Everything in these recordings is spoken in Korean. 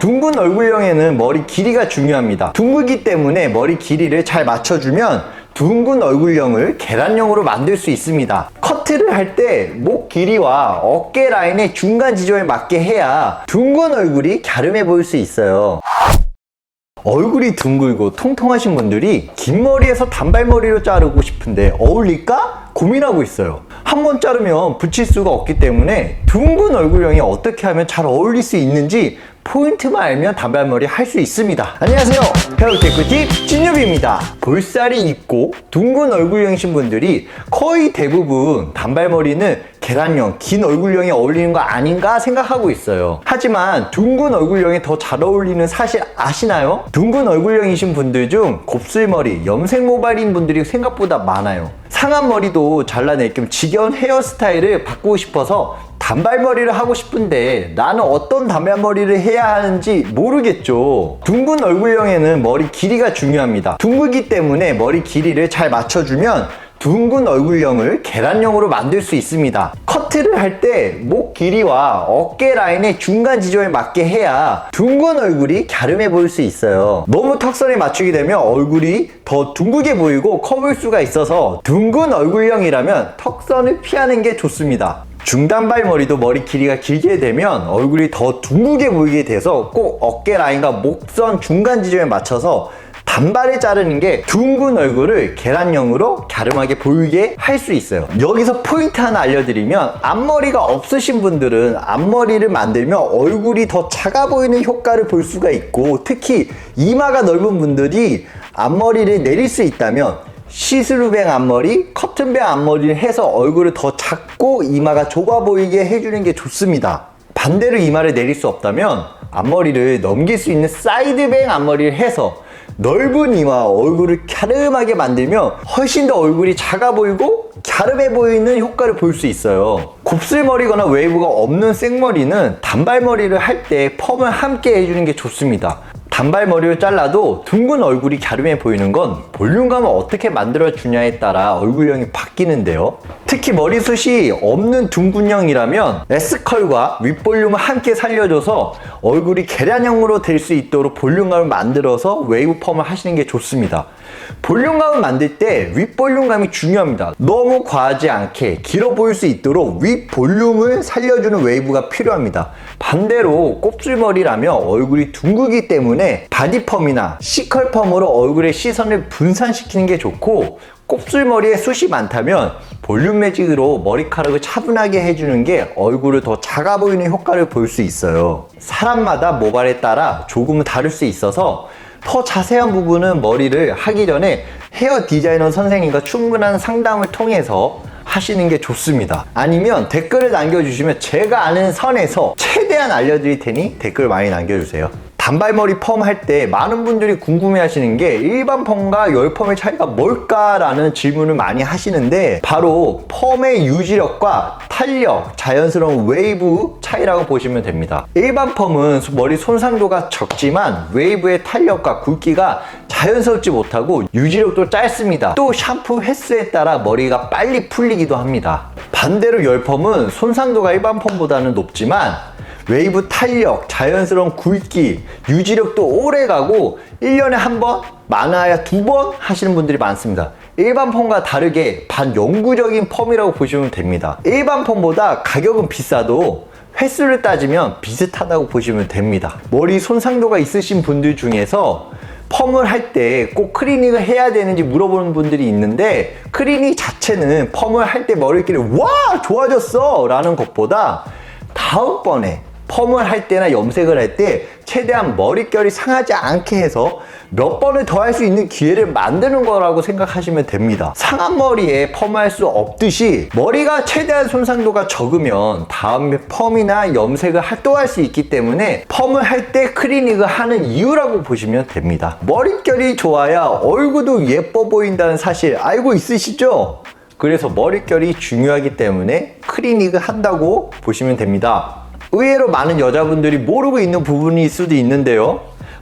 둥근 얼굴형에는 머리 길이가 중요합니다. 둥글기 때문에 머리 길이를 잘 맞춰주면 둥근 얼굴형을 계란형으로 만들 수 있습니다. 커트를 할 때 목 길이와 어깨 라인의 중간 지점에 맞게 해야 둥근 얼굴이 갸름해 보일 수 있어요. 얼굴이 둥글고 통통하신 분들이 긴 머리에서 단발머리로 자르고 싶은데 어울릴까? 고민하고 있어요. 한 번 자르면 붙일 수가 없기 때문에 둥근 얼굴형이 어떻게 하면 잘 어울릴 수 있는지 포인트만 알면 단발머리 할 수 있습니다. 안녕하세요. 헤어테크팁 진유비입니다. 볼살이 있고 둥근 얼굴형이신 분들이 거의 대부분 단발머리는 계란형, 긴 얼굴형에 어울리는 거 아닌가 생각하고 있어요. 하지만 둥근 얼굴형이 더잘 어울리는 사실 아시나요? 둥근 얼굴형이신 분들 중 곱슬머리, 염색 모발인 분들이 생각보다 많아요. 상한 머리도 잘라낼 겸 지겨운 헤어스타일을 바꾸고 싶어서 단발머리를 하고 싶은데 나는 어떤 단발머리를 해야 하는지 모르겠죠. 둥근 얼굴형에는 머리 길이가 중요합니다. 둥글기 때문에 머리 길이를 잘 맞춰주면 둥근 얼굴형을 계란형으로 만들 수 있습니다. 커트를 할 때 목 길이와 어깨 라인의 중간 지점에 맞게 해야 둥근 얼굴이 갸름해 보일 수 있어요. 너무 턱선에 맞추게 되면 얼굴이 더 둥글게 보이고 커 보일 수가 있어서 둥근 얼굴형이라면 턱선을 피하는 게 좋습니다. 중단발 머리도 머리 길이가 길게 되면 얼굴이 더 둥글게 보이게 돼서 꼭 어깨 라인과 목선 중간 지점에 맞춰서 단발에 자르는 게 둥근 얼굴을 계란형으로 갸름하게 보이게 할 수 있어요. 여기서 포인트 하나 알려드리면 앞머리가 없으신 분들은 앞머리를 만들면 얼굴이 더 작아 보이는 효과를 볼 수가 있고 특히 이마가 넓은 분들이 앞머리를 내릴 수 있다면 시스루뱅 앞머리, 커튼뱅 앞머리를 해서 얼굴을 더 작고 이마가 좁아 보이게 해주는 게 좋습니다. 반대로 이마를 내릴 수 없다면 앞머리를 넘길 수 있는 사이드뱅 앞머리를 해서 넓은 이마 얼굴을 갸름하게 만들면 훨씬 더 얼굴이 작아 보이고 갸름해 보이는 효과를 볼 수 있어요. 곱슬머리거나 웨이브가 없는 생머리는 단발머리를 할 때 펌을 함께 해주는 게 좋습니다. 단발머리를 잘라도 둥근 얼굴이 갸름해 보이는 건 볼륨감을 어떻게 만들어 주냐에 따라 얼굴형이 바뀌는데요. 특히 머리숱이 없는 둥근형이라면 S컬과 윗볼륨을 함께 살려줘서 얼굴이 계란형으로 될 수 있도록 볼륨감을 만들어서 웨이브 펌을 하시는 게 좋습니다. 볼륨감을 만들 때 윗볼륨감이 중요합니다. 너무 과하지 않게 길어 보일 수 있도록 윗볼륨을 살려주는 웨이브가 필요합니다. 반대로 곱슬머리라면 얼굴이 둥글기 때문에 바디펌이나 C컬펌으로 얼굴의 시선을 분산시키는 게 좋고 곱슬머리에 숱이 많다면 볼륨 매직으로 머리카락을 차분하게 해주는 게 얼굴을 더 작아 보이는 효과를 볼 수 있어요. 사람마다 모발에 따라 조금은 다를 수 있어서 더 자세한 부분은 머리를 하기 전에 헤어 디자이너 선생님과 충분한 상담을 통해서 하시는 게 좋습니다. 아니면 댓글을 남겨주시면 제가 아는 선에서 최대한 알려드릴 테니 댓글 많이 남겨주세요. 단발머리 펌 할 때 많은 분들이 궁금해 하시는 게 일반 펌과 열 펌의 차이가 뭘까라는 질문을 많이 하시는데 바로 펌의 유지력과 탄력, 자연스러운 웨이브 차이라고 보시면 됩니다. 일반 펌은 머리 손상도가 적지만 웨이브의 탄력과 굵기가 자연스럽지 못하고 유지력도 짧습니다. 또 샴푸 횟수에 따라 머리가 빨리 풀리기도 합니다. 반대로 열펌은 손상도가 일반 펌보다는 높지만 웨이브 탄력, 자연스러운 굵기, 유지력도 오래 가고 1년에 한 번, 많아야 두 번 하시는 분들이 많습니다. 일반 펌과 다르게 반영구적인 펌이라고 보시면 됩니다. 일반 펌보다 가격은 비싸도 횟수를 따지면 비슷하다고 보시면 됩니다. 머리 손상도가 있으신 분들 중에서 펌을 할 때꼭 클리닉을 해야 되는지 물어보는 분들이 있는데 클리닉 자체는 펌을 할 때 머리끼리 와 좋아졌어 라는 것보다 다음번에 펌을 할 때나 염색을 할 때 최대한 머릿결이 상하지 않게 해서 몇 번을 더 할 수 있는 기회를 만드는 거라고 생각하시면 됩니다. 상한 머리에 펌할 수 없듯이 머리가 최대한 손상도가 적으면 다음에 펌이나 염색을 또 할 수 있기 때문에 펌을 할 때 클리닉을 하는 이유라고 보시면 됩니다. 머릿결이 좋아야 얼굴도 예뻐 보인다는 사실 알고 있으시죠? 그래서 머릿결이 중요하기 때문에 클리닉을 한다고 보시면 됩니다. 의외로 많은 여자분들이 모르고 있는 부분일 수도 있는데요.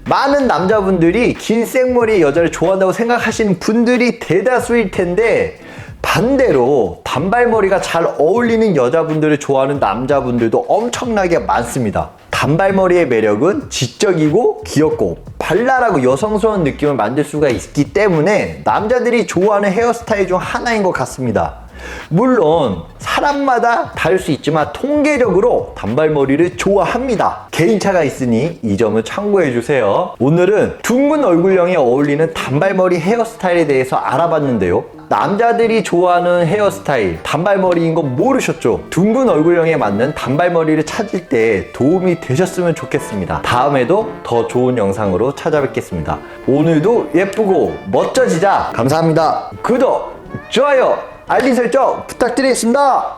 많은 남자분들이 긴 생머리의 여자를 좋아한다고 생각하시는 분들이 대다수일 텐데 반대로 단발머리가 잘 어울리는 여자분들을 좋아하는 남자분들도 엄청나게 많습니다. 단발머리의 매력은 지적이고 귀엽고 발랄하고 여성스러운 느낌을 만들 수가 있기 때문에 남자들이 좋아하는 헤어스타일 중 하나인 것 같습니다. 물론 사람마다 다를 수 있지만 통계적으로 단발머리를 좋아합니다. 개인차가 있으니 이 점을 참고해 주세요. 오늘은 둥근 얼굴형에 어울리는 단발머리 헤어스타일에 대해서 알아봤는데요. 남자들이 좋아하는 헤어스타일 단발머리인 거 모르셨죠? 둥근 얼굴형에 맞는 단발머리를 찾을 때 도움이 되셨으면 좋겠습니다. 다음에도 더 좋은 영상으로 찾아뵙겠습니다. 오늘도 예쁘고 멋져지자 감사합니다. 구독, 좋아요, 알림 설정 부탁드리겠습니다.